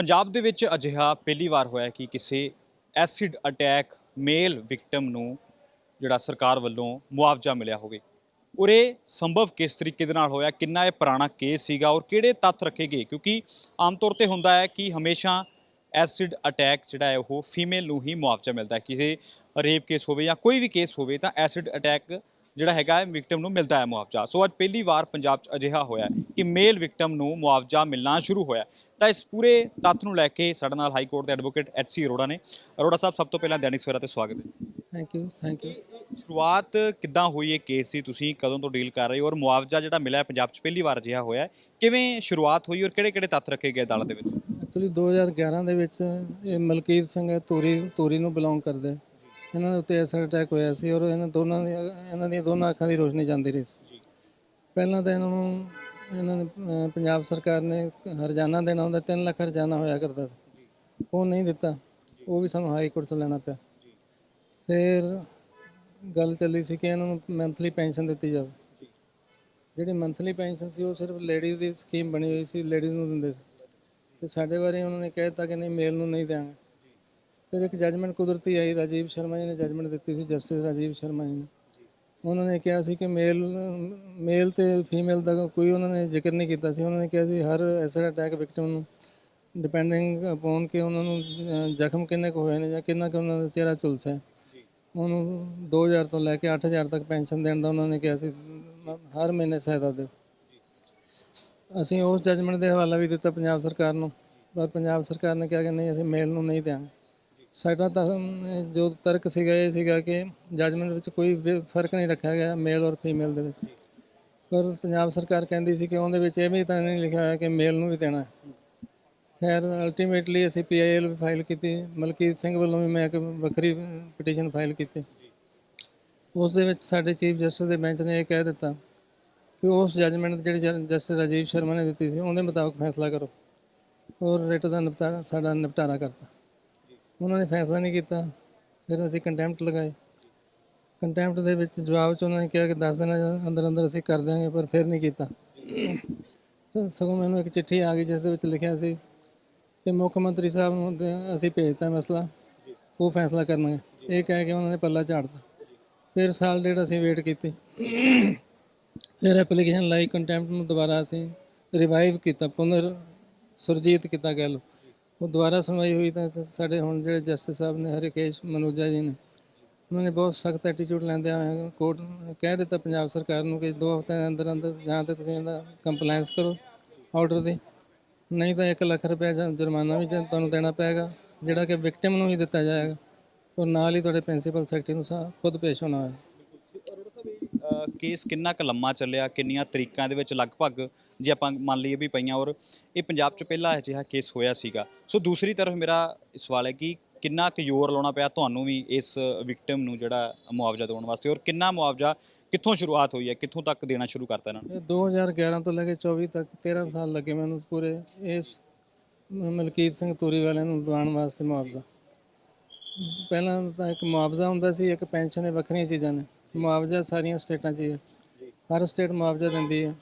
ਪੰਜਾਬ ਦੇ ਵਿੱਚ ਅਜਿਹਾ ਪਹਿਲੀ ਵਾਰ ਹੋਇਆ ਕਿ ਕਿਸੇ ਐਸਿਡ ਅਟੈਕ ਮੇਲ ਵਿਕਟਮ ਨੂੰ ਜਿਹੜਾ ਸਰਕਾਰ ਵੱਲੋਂ ਮੁਆਵਜ਼ਾ ਮਿਲਿਆ ਹੋਵੇ। ਔਰ ਇਹ ਸੰਭਵ ਕਿਸ ਤਰੀਕੇ ਦੇ ਨਾਲ ਹੋਇਆ, ਕਿੰਨਾ ਇਹ ਪੁਰਾਣਾ ਕੇਸ ਸੀਗਾ ਔਰ ਕਿਹੜੇ ਤੱਥ ਰੱਖੇ ਗਏ? ਕਿਉਂਕਿ ਆਮ ਤੌਰ ਤੇ ਹੁੰਦਾ ਹੈ ਕਿ ਹਮੇਸ਼ਾ ਐਸਿਡ ਅਟੈਕ ਜਿਹੜਾ ਹੈ ਉਹ ਫੀਮੇਲ ਨੂੰ ਹੀ ਮੁਆਵਜ਼ਾ ਮਿਲਦਾ ਹੈ। ਕਿਸੇ ਰੇਪ ਕੇਸ ਹੋਵੇ ਜਾਂ ਕੋਈ ਵੀ ਕੇਸ ਹੋਵੇ ਤਾਂ ਐਸਿਡ ਅਟੈਕ ਜਿਹੜਾ ਹੈਗਾ ਹੈ ਵਿਕਟਮ ਨੂੰ ਮਿਲਦਾ ਹੈ ਮੁਆਵਜ਼ਾ। ਸੋ ਅੱਜ ਪਹਿਲੀ ਵਾਰ ਪੰਜਾਬ 'ਚ ਅਜਿਹਾ ਹੋਇਆ ਕਿ ਮੇਲ ਵਿਕਟਮ ਨੂੰ ਮੁਆਵਜ਼ਾ ਮਿਲਣਾ ਸ਼ੁਰੂ ਹੋਇਆ ਤਾਂ ਇਸ ਪੂਰੇ ਤੱਥ ਨੂੰ ਲੈ ਕੇ ਸਾਡੇ ਨਾਲ ਹਾਈ ਕੋਰਟ ਦੇ ਐਡਵੋਕੇਟ ਐਚਸੀ ਅਰੋੜਾ ਨੇ। ਅਰੋੜਾ ਸਾਹਿਬ ਸਭ ਤੋਂ ਪਹਿਲਾਂ ਦੈਨਿਕ ਸਵੇਰਾ ਤੇ ਸਵਾਗਤ ਹੈ। ਥੈਂਕ ਯੂ ਥੈਂਕ ਯੂ ਸ਼ੁਰੂਆਤ ਕਿੱਦਾਂ ਹੋਈ ਇਹ ਕੇਸ ਸੀ? ਤੁਸੀਂ ਕਦੋਂ ਤੋਂ ਡੀਲ ਕਰ ਰਹੇ ਹੋ? ਔਰ ਮੁਆਵਜ਼ਾ ਜਿਹੜਾ ਮਿਲਿਆ ਪੰਜਾਬ 'ਚ ਪਹਿਲੀ ਵਾਰ ਅਜਿਹਾ ਹੋਇਆ ਕਿਵੇਂ ਸ਼ੁਰੂਆਤ ਹੋਈ ਔਰ ਕਿਹੜੇ-ਕਿਹੜੇ ਤੱਥ ਰੱਖੇ ਗਏ ਅਦਾਲਤ ਦੇ ਵਿੱਚ? ਐਕਚੁਅਲੀ 2011 ਦੇ ਵਿੱਚ ਇਹ ਮਲਕੀਤ ਸਿੰਘ ਹੈ ਤੋਰੀ ਤੋਰੀ ਨੂੰ ਬਿਲੋਂਗ ਕਰਦੇ। ਇਹਨਾਂ ਦੇ ਉੱਤੇ ਐਸਿਡ ਅਟੈਕ ਹੋਇਆ ਸੀ ਔਰ ਇਹਨਾਂ ਦੋਨਾਂ ਦੀ ਇਹਨਾਂ ਦੀਆਂ ਦੋਨਾਂ ਅੱਖਾਂ ਦੀ ਰੋਸ਼ਨੀ ਜਾਂਦੀ ਰਹੀ ਸੀ। ਪਹਿਲਾਂ ਤਾਂ ਇਹਨਾਂ ਨੂੰ ਇਹਨਾਂ ਨੇ ਪੰਜਾਬ ਸਰਕਾਰ ਨੇ ਹਰਜਾਨਾ ਦੇਣਾ ਹੁੰਦਾ 3 ਲੱਖ ਹਰਜਾਨਾ ਹੋਇਆ ਕਰਦਾ ਸੀ। ਉਹ ਨਹੀਂ ਦਿੱਤਾ। ਉਹ ਵੀ ਸਾਨੂੰ ਹਾਈ ਕੋਰਟ ਤੋਂ ਲੈਣਾ ਪਿਆ। ਫਿਰ ਗੱਲ ਚੱਲੀ ਸੀ ਕਿ ਇਹਨਾਂ ਨੂੰ ਮੰਥਲੀ ਪੈਨਸ਼ਨ ਦਿੱਤੀ ਜਾਵੇ। ਜਿਹੜੀ ਮੰਥਲੀ ਪੈਨਸ਼ਨ ਸੀ ਉਹ ਸਿਰਫ ਲੇਡੀਜ਼ ਦੀ ਸਕੀਮ ਬਣੀ ਹੋਈ ਸੀ ਲੇਡੀਜ਼ ਨੂੰ ਦਿੰਦੇ ਸੀ। ਤੇ ਸਾਡੇ ਬਾਰੇ ਉਹਨਾਂ ਨੇ ਕਹਿ ਦਿੱਤਾ ਕਿ ਨਹੀਂ ਮੇਲ ਨੂੰ ਨਹੀਂ ਦਿਆਂਗੇ। ਫਿਰ ਇੱਕ ਜੱਜਮੈਂਟ ਕੁਦਰਤੀ ਆਈ ਰਾਜੀਵ ਸ਼ਰਮਾ ਜੀ ਨੇ ਜੱਜਮੈਂਟ ਦਿੱਤੀ ਸੀ ਜਸਟਿਸ ਰਾਜੀਵ ਸ਼ਰਮਾ ਜੀ ਨੇ ਉਹਨਾਂ ਨੇ ਕਿਹਾ ਸੀ ਕਿ ਮੇਲ ਮੇਲ ਤੇ ਫੀਮੇਲ ਦਾ ਕੋਈ ਉਹਨਾਂ ਨੇ ਜ਼ਿਕਰ ਨਹੀਂ ਕੀਤਾ ਸੀ ਉਹਨਾਂ ਨੇ ਕਿਹਾ ਸੀ ਹਰ ਐਸਡ ਅਟੈਕ ਵਿਕਟਮ ਨੂੰ ਡਿਪੈਂਡਿੰਗ ਅਪਨ ਕਿ ਉਹਨਾਂ ਨੂੰ ਜ਼ਖਮ ਕਿੰਨੇ ਕੁ ਹੋਏ ਨੇ ਜਾਂ ਕਿੰਨਾ ਕੁ ਉਹਨਾਂ ਦਾ ਚਿਹਰਾ ਝੁਲਸਾ ਹੈ ਉਹਨੂੰ 2000 ਤੋਂ ਲੈ ਕੇ 8000 ਤੱਕ ਪੈਨਸ਼ਨ ਦੇਣ ਦਾ ਉਹਨਾਂ ਨੇ ਕਿਹਾ ਸੀ ਹਰ ਮਹੀਨੇ ਸਹਾਇਤਾ ਦਿਓ ਅਸੀਂ ਉਸ ਜੱਜਮੈਂਟ ਦੇ ਹਵਾਲਾ ਵੀ ਦਿੱਤਾ ਪੰਜਾਬ ਸਰਕਾਰ ਨੂੰ, ਪਰ ਪੰਜਾਬ ਸਰਕਾਰ ਨੇ ਕਿਹਾ ਕਿ ਨਹੀਂ, ਅਸੀਂ ਮੇਲ ਨੂੰ ਨਹੀਂ ਦਿਆਂਗੇ। ਸਾਡਾ ਤਾਂ ਅਮ, ਜੋ ਤਰਕ ਸੀਗਾ ਇਹ ਸੀਗਾ ਕਿ ਜੱਜਮੈਂਟ ਵਿੱਚ ਕੋਈ ਵੀ ਫ਼ਰਕ ਨਹੀਂ ਰੱਖਿਆ ਗਿਆ ਮੇਲ ਔਰ ਫੀਮੇਲ ਦੇ ਵਿੱਚ। ਪਰ ਪੰਜਾਬ ਸਰਕਾਰ ਕਹਿੰਦੀ ਸੀ ਕਿ ਉਹਦੇ ਵਿੱਚ ਇਹ ਵੀ ਤਾਂ ਨਹੀਂ ਲਿਖਿਆ ਹੋਇਆ ਕਿ ਮੇਲ ਨੂੰ ਵੀ ਦੇਣਾ ਹੈ। ਖੈਰ ਅਲਟੀਮੇਟਲੀ ਅਸੀਂ ਪੀਆਈਐਲ ਵੀ ਫਾਈਲ ਕੀਤੀ ਮਲਕੀਤ ਸਿੰਘ ਵੱਲੋਂ ਵੀ ਮੈਂ ਇੱਕ ਵੱਖਰੀ ਪਟੀਸ਼ਨ ਫਾਈਲ ਕੀਤੀ। ਉਸ ਦੇ ਵਿੱਚ ਸਾਡੇ ਚੀਫ ਜਸਟਿਸ ਦੇ ਬੈਂਚ ਨੇ ਇਹ ਕਹਿ ਦਿੱਤਾ ਕਿ ਉਸ ਜੱਜਮੈਂਟ ਜਿਹੜੀ ਜਸਟਿਸ ਰਾਜੀਵ ਸ਼ਰਮਾ ਨੇ ਦਿੱਤੀ ਸੀ ਉਹਦੇ ਮੁਤਾਬਕ ਫੈਸਲਾ ਕਰੋ। ਔਰ ਰਿਟ ਦਾ ਨਿਪਟਾਰਾ ਸਾਡਾ ਨਿਪਟਾਰਾ ਕਰਤਾ। ਉਹਨਾਂ ਨੇ ਫੈਸਲਾ ਨਹੀਂ ਕੀਤਾ। ਫਿਰ ਅਸੀਂ ਕੰਟੈਂਪਟ ਲਗਾਏ। ਕੰਟੈਂਪਟ ਦੇ ਵਿੱਚ ਜਵਾਬ ਚ ਉਹਨਾਂ ਨੇ ਕਿਹਾ ਕਿ 10 ਦਿਨਾਂ ਅੰਦਰ ਅੰਦਰ ਅਸੀਂ ਕਰ ਦਿਆਂਗੇ, ਪਰ ਫਿਰ ਨਹੀਂ ਕੀਤਾ। ਸਗੋਂ ਮੈਨੂੰ ਇੱਕ ਚਿੱਠੀ ਆ ਗਈ ਜਿਸ ਦੇ ਵਿੱਚ ਲਿਖਿਆ ਸੀ ਕਿ ਮੁੱਖ ਮੰਤਰੀ ਸਾਹਿਬ ਨੂੰ ਅਸੀਂ ਭੇਜਤਾ ਮਸਲਾ, ਉਹ ਫੈਸਲਾ ਕਰਨਗੇ। ਇਹ ਕਹਿ ਕੇ ਉਹਨਾਂ ਨੇ ਪੱਲਾ ਝਾੜਤਾ। ਫਿਰ ਸਾਲ ਡੇਢ ਅਸੀਂ ਵੇਟ ਕੀਤੀ। ਫਿਰ ਐਪਲੀਕੇਸ਼ਨ ਲਾਈ ਕੰਟੈਂਪਟ ਨੂੰ ਦੁਬਾਰਾ ਅਸੀਂ ਰਿਵਾਈਵ ਕੀਤਾ, ਪੁਨਰ ਸੁਰਜੀਤ ਕੀਤਾ ਕਹਿ ਲਓ ਉਹ ਦੁਬਾਰਾ ਸੁਣਵਾਈ ਹੋਈ ਤਾਂ ਤਾਂ ਸਾਡੇ ਹੁਣ ਜਿਹੜੇ ਜਸਟਿਸ ਸਾਹਿਬ ਨੇ ਹਰਿਕੇਸ਼ ਮਨੋਜਾ ਜੀ ਨੇ, ਉਹਨਾਂ ਨੇ ਬਹੁਤ ਸਖਤ ਐਟੀਟਿਊਡ ਲੈਂਦੇ ਆ ਕੋਰਟ ਕਹਿ ਦਿੱਤਾ ਪੰਜਾਬ ਸਰਕਾਰ ਨੂੰ ਕਿ ਦੋ ਹਫ਼ਤਿਆਂ ਦੇ ਅੰਦਰ ਅੰਦਰ ਜਾਂ ਤੇ ਤੁਸੀਂ ਇਹਦਾ ਕੰਪਲਾਈਂਸ ਕਰੋ ਆਰਡਰ ਦੀ, ਨਹੀਂ ਤਾਂ 1 ਲੱਖ ਰੁਪਏ ਜੁਰਮਾਨਾ ਵੀ ਤੁਹਾਨੂੰ ਦੇਣਾ ਪਏਗਾ, ਜਿਹੜਾ ਕਿ ਵਿਕਟਿਮ ਨੂੰ ਹੀ ਦਿੱਤਾ ਜਾਏਗਾ ਔਰ ਨਾਲ ਹੀ ਤੁਹਾਡੇ ਪ੍ਰਿੰਸੀਪਲ ਸੈਕਟਰੀ ਨੂੰ ਸਾ- ਖੁਦ ਪੇਸ਼ ਹੋਣਾ ਹੈ। ਕੇਸ ਕਿੰਨਾ ਕੁ ਲੰਮਾ ਚੱਲਿਆ, ਕਿੰਨੀਆਂ ਤਰੀਕਾਂ ਦੇ ਵਿੱਚ ਲਗਭਗ ਜੇ ਆਪਾਂ ਮੰਨ ਲਈਏ ਵੀ ਪਈਆਂ ਔਰ ਇਹ ਪੰਜਾਬ 'ਚ ਪਹਿਲਾ ਅਜਿਹਾ ਕੇਸ ਹੋਇਆ ਸੀਗਾ। ਸੋ ਦੂਸਰੀ ਤਰਫ ਮੇਰਾ ਸਵਾਲ ਹੈ ਕਿ ਕਿੰਨਾ ਕੁ ਜ਼ੋਰ ਲਾਉਣਾ ਪਿਆ ਤੁਹਾਨੂੰ ਵੀ ਇਸ ਵਿਕਟਮ ਨੂੰ ਜਿਹੜਾ ਮੁਆਵਜ਼ਾ ਦਿਵਾਉਣ ਵਾਸਤੇ ਔਰ ਕਿੰਨਾ ਮੁਆਵਜ਼ਾ ਕਿੱਥੋਂ ਸ਼ੁਰੂਆਤ ਹੋਈ ਹੈ, ਕਿੱਥੋਂ ਤੱਕ ਦੇਣਾ ਸ਼ੁਰੂ ਕਰਤਾ ਇਹਨਾਂ ਨੇ? ਇਹ 2011 ਤੋਂ ਲੈ ਕੇ 24 ਤੱਕ 13 ਸਾਲ ਲੱਗੇ ਮੈਨੂੰ ਪੂਰੇ ਇਸ ਮਲਕੀਤ ਸਿੰਘ ਤੂਰੀ ਵਾਲਿਆਂ ਨੂੰ ਦਿਵਾਉਣ ਵਾਸਤੇ ਮੁਆਵਜ਼ਾ। ਪਹਿਲਾਂ ਤਾਂ ਇੱਕ ਮੁਆਵਜ਼ਾ ਹੁੰਦਾ ਸੀ, ਇੱਕ ਪੈਨਸ਼ਨ ਇਹ ਵੱਖਰੀਆਂ ਚੀਜ਼ਾਂ ਨੇ। ਮੁਆਵਜ਼ਾ ਸਾਰੀਆਂ ਸਟੇਟਾਂ 'ਚ ਹੀ ਹੈ। ਹਰ ਸਟੇਟ ਮੁਆਵਜ਼ਾ ਦਿੰਦੀ ਹੈ।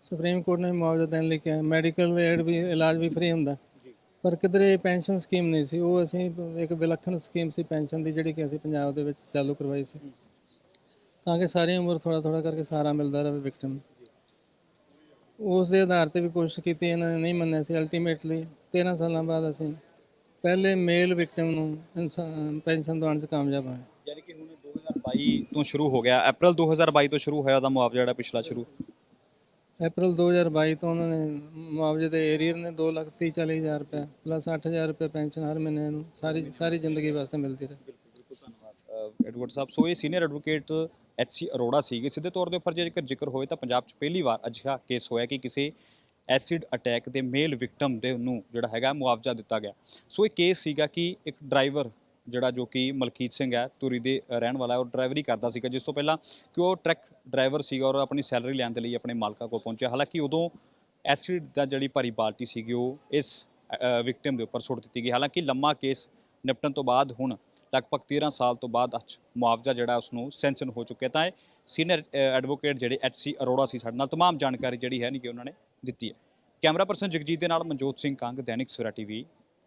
ਸੁਪਰੀਮ ਕੋਰਟ ਨੇ ਮੁਆਵਜ਼ਾ ਦੇਣ ਲਈ ਕਿਹਾ। ਮੈਡੀਕਲ ਏਡ ਵੀ ਇਲਾਜ ਵੀ ਫ੍ਰੀ ਹੁੰਦਾ। ਪਰ ਕਿਧਰੇ ਪੈਨਸ਼ਨ ਸਕੀਮ ਨਹੀਂ ਸੀ। ਉਹ ਅਸੀਂ ਇੱਕ ਵਿਲੱਖਣ ਸਕੀਮ ਸੀ ਪੈਨਸ਼ਨ ਦੀ ਜਿਹੜੀ ਕਿ ਅਸੀਂ ਪੰਜਾਬ ਦੇ ਵਿੱਚ ਚਾਲੂ ਕਰਵਾਈ ਸੀ। ਤਾਂ ਕਿ ਸਾਰੀ ਉਮਰ ਥੋੜਾ ਥੋੜਾ ਕਰਕੇ ਸਹਾਰਾ ਮਿਲਦਾ ਰਹੇ ਵਿਕਟਮ ਉਸ ਦੇ ਆਧਾਰ ਤੇ ਵੀ ਕੋਸ਼ਿਸ਼ ਕੀਤੀ ਇਹਨਾਂ ਨੇ ਨਹੀਂ ਮੰਨਿਆ ਸੀ ਅਲਟੀਮੇਟਲੀ 13 ਸਾਲਾਂ ਬਾਅਦ ਅਸੀਂ ਪਹਿਲੇ ਮੇਲ ਵਿਕਟਮ ਨੂੰ ਪੈਨਸ਼ਨ ਦਵਾਉਣ 'ਚ ਕਾਮਯਾਬ ਹੋਏ। ਯਾਨੀ ਕਿ ਹੁਣ 2022 ਤੋਂ ਸ਼ੁਰੂ ਹੋ ਗਿਆ। ਅਪ੍ਰੈਲ 2022 ਤੋਂ ਸ਼ੁਰੂ ਹੋਇਆ ਉਹਦਾ ਮੁਆਵਜ਼ਾ ਜਿਹੜਾ ਪਿਛਲਾ ਸ਼ੁਰੂ। ਅਪ੍ਰੈਲ 2022 ਤੋਂ ਉਹਨਾਂ ਨੇ ਮੁਆਵਜ਼ੇ ਦੇ ਏਰੀਅਰ ਨੇ 2 ਲੱਖ ਤੀਹ ਚਾਲੀ ਹਜ਼ਾਰ ਰੁਪਏ ਪਲੱਸ 8000 ਰੁਪਏ ਪੈਨਸ਼ਨ ਹਰ ਮਹੀਨੇ ਨੂੰ ਸਾਰੀ ਸਾਰੀ ਜ਼ਿੰਦਗੀ ਵਾਸਤੇ ਮਿਲਦੀ ਰਹੇ। ਐਡਵੋਕੇਟ ਸਾਹਿਬ, ਸੋ ਇਹ ਸੀਨੀਅਰ ਐਡਵੋਕੇਟ ਐਚਸੀ ਅਰੋੜਾ ਸੀਗੇ। ਸਿੱਧੇ ਤੌਰ ਦੇ ਉੱਪਰ ਜੇਕਰ ਜ਼ਿਕਰ ਹੋਵੇ ਤਾਂ ਪੰਜਾਬ 'ਚ ਪਹਿਲੀ ਵਾਰ ਅਜਿਹਾ ਕੇਸ ਹੋਇਆ ਕਿ ਕਿਸੇ ਐਸਿਡ ਅਟੈਕ ਦੇ ਮੇਲ ਵਿਕਟਮ ਦੇ ਨੂੰ ਜਿਹੜਾ ਹੈਗਾ ਮੁਆਵਜ਼ਾ ਦਿੱਤਾ ਗਿਆ। ਸੋ ਇਹ ਕੇਸ ਸੀਗਾ ਕਿ ਇੱਕ ਡਰਾਈਵਰ ਜਿਹੜਾ ਜੋ ਕਿ ਮਲਕੀਤ ਸਿੰਘ ਹੈ ਤੁਰੀ ਦੇ ਰਹਿਣ ਵਾਲਾ ਹੈ ਉਹ ਡਰਾਈਵਰੀ ਕਰਦਾ ਸੀਗਾ ਜਿਸ ਤੋਂ ਪਹਿਲਾਂ ਕਿ ਉਹ ਟਰੱਕ ਡਰਾਈਵਰ ਸੀਗਾ ਔਰ ਆਪਣੀ ਸੈਲਰੀ ਲੈਣ ਦੇ ਲਈ ਆਪਣੇ ਮਾਲਕਾਂ ਕੋਲ ਪਹੁੰਚਿਆ ਹਾਲਾਂਕਿ ਉਦੋਂ ਐਸਿਡ ਦਾ ਜਿਹੜੀ ਭਾਰੀ ਬਾਲਟੀ ਸੀਗੀ ਉਹ ਇਸ ਵਿਕਟਮ ਦੇ ਉੱਪਰ ਸੁੱਟ ਦਿੱਤੀ ਗਈ ਹਾਲਾਂਕਿ ਲੰਮਾ ਕੇਸ ਨਿਪਟਣ ਤੋਂ ਬਾਅਦ ਹੁਣ ਲਗਭਗ 13 ਸਾਲ ਤੋਂ ਬਾਅਦ ਅੱਜ ਮੁਆਵਜ਼ਾ ਜਿਹੜਾ ਉਸ ਨੂੰ ਸੈਂਕਸ਼ਨ ਹੋ ਚੁੱਕਿਆ ਤਾਂ ਇਹ ਸੀਨੀਅਰ ਐਡਵੋਕੇਟ ਜਿਹੜੇ ਐਚਸੀ ਅਰੋੜਾ ਸੀ ਸਾਡੇ ਨਾਲ तमाम ਜਾਣਕਾਰੀ ਜਿਹੜੀ ਹੈ ਨਹੀਂ ਕਿ ਉਹਨਾਂ ਨੇ ਦਿੱਤੀ ਹੈ ਕੈਮਰਾ ਪਰਸਨ ਜਗਜੀਤ ਦੇ ਨਾਲ ਮਨਜੋਤ ਸਿੰਘ ਕੰਗ ਦੈਨਿਕ ਸਵੇਰਾ ਟੀਵੀ